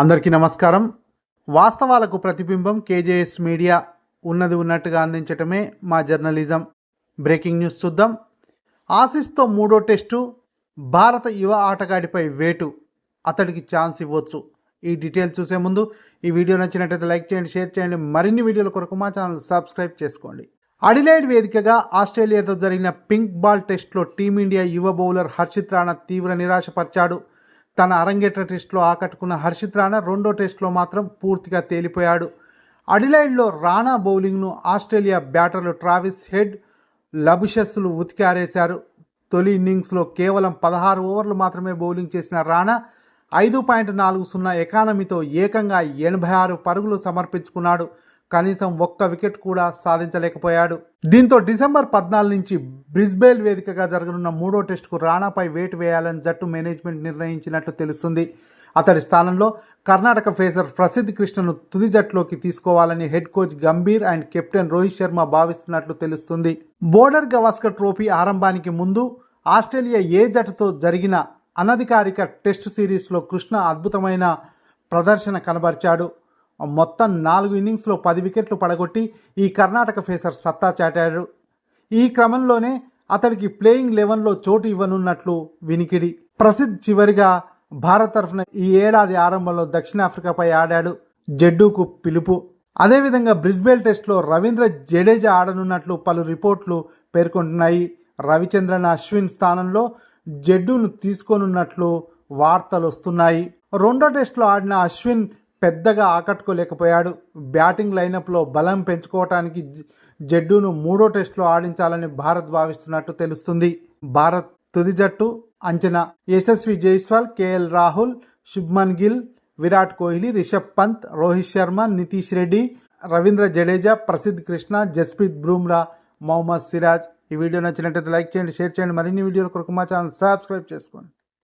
అందరికీ నమస్కారం. వాస్తవాలకు ప్రతిబింబం కేజేఎస్ మీడియా ఉన్నది ఉన్నట్టుగా అందించటమే మా జర్నలిజం. బ్రేకింగ్ న్యూస్ చూద్దాం. ఆసిస్తో మూడో టెస్టు భారత యువ ఆటగాడిపై వేటు. అతడికి ఛాన్స్ ఇవ్వచ్చు. ఈ డీటెయిల్స్ చూసే ముందు ఈ వీడియో నచ్చినట్లయితే లైక్ చేయండి షేర్ చేయండి మరిన్ని వీడియోల కొరకు మా ఛానల్ సబ్స్క్రైబ్ చేసుకోండి. అడిలైడ్ వేదికగా ఆస్ట్రేలియాతో జరిగిన పింక్ బాల్ టెస్ట్లో టీమిండియా యువ బౌలర్ హర్షిత్ రాణా తీవ్ర నిరాశపరిచాడు. తన అరంగేట్ర టెస్ట్లో ఆకట్టుకున్న హర్షిత్ రాణా రెండో టెస్ట్లో మాత్రం పూర్తిగా తేలిపోయాడు. అడిలైడ్లో రాణా బౌలింగ్ను ఆస్ట్రేలియా బ్యాటర్లు ట్రావిస్ హెడ్ లబుషస్లు ఉతికారేశారు. తొలి ఇన్నింగ్స్లో కేవలం పదహారు ఓవర్లు మాత్రమే బౌలింగ్ చేసిన రాణా ఐదు పాయింట్ నాలుగు సున్నా ఎకానమీతో ఏకంగా ఎనభై ఆరు పరుగులు సమర్పించుకున్నాడు. కనీసం ఒక్క వికెట్ కూడా సాధించలేకపోయాడు. దీంతో డిసెంబర్ పద్నాలుగు నుంచి బ్రిస్బేల్ వేదికగా జరగనున్న మూడో టెస్టుకు రాణాపై వేటు వేయాలని జట్టు మేనేజ్మెంట్ నిర్ణయించినట్లు తెలుస్తుంది. అతడి స్థానంలో కర్ణాటక ఫేసర్ ప్రసిద్ధ్ కృష్ణను తుది జట్టులోకి తీసుకోవాలని head coach Gambhir and captain Rohit Sharma భావిస్తున్నట్లు తెలుస్తుంది. బోర్డర్ గవాస్కర్ ట్రోఫీ ఆరంభానికి ముందు ఆస్ట్రేలియా ఏ జట్టుతో జరిగిన అనధికారిక టెస్ట్ సిరీస్లో కృష్ణ అద్భుతమైన ప్రదర్శన కనబరిచాడు. మొత్తం నాలుగు ఇన్నింగ్స్లో పది వికెట్లు పడగొట్టి ఈ కర్ణాటక ఫేసర్ సత్తా చాటాడు. ఈ క్రమంలోనే అతడికి ప్లేయింగ్ లెవెన్లో చోటు ఇవ్వనున్నట్లు వినికిడి. ప్రసిద్ధ్ చివరిగా భారత్ తరఫున ఈ ఏడాది ఆరంభంలో దక్షిణాఫ్రికాపై ఆడాడు. జడ్డూకు పిలుపు. అదేవిధంగా బ్రిస్బేల్ టెస్ట్లో రవీంద్ర జడేజా ఆడనున్నట్లు పలు రిపోర్ట్లు పేర్కొంటున్నాయి. రవిచంద్రన్ అశ్విన్ స్థానంలో జడ్డూను తీసుకోనున్నట్లు వార్తలు వస్తున్నాయి రెండో టెస్ట్లో ఆడిన అశ్విన్ పెద్దగా ఆకట్టుకోలేకపోయాడు. బ్యాటింగ్ లైనప్లో బలం పెంచుకోవటానికి జడ్డును మూడో టెస్టులో ఆడించాలని భారత్ భావిస్తున్నట్టు తెలుస్తుంది. భారత్ తుది జట్టు అంచనా. యశస్వి జైస్వాల్ కేఎల్ రాహుల్ శుభ్మన్ గిల్ విరాట్ కోహ్లీ రిషబ్ పంత్ రోహిత్ శర్మ నితీష్ రెడ్డి రవీంద్ర జడేజా ప్రసిద్ధ్ కృష్ణ జస్ప్రీత్ బ్రూమ్రా మొహమ్మద్ సిరాజ్. ఈ వీడియో నచ్చినట్లయితే లైక్ చేయండి షేర్ చేయండి. మరిన్ని వీడియోల కొరకు మా ఛానల్ సబ్స్క్రైబ్ చేసుకోండి.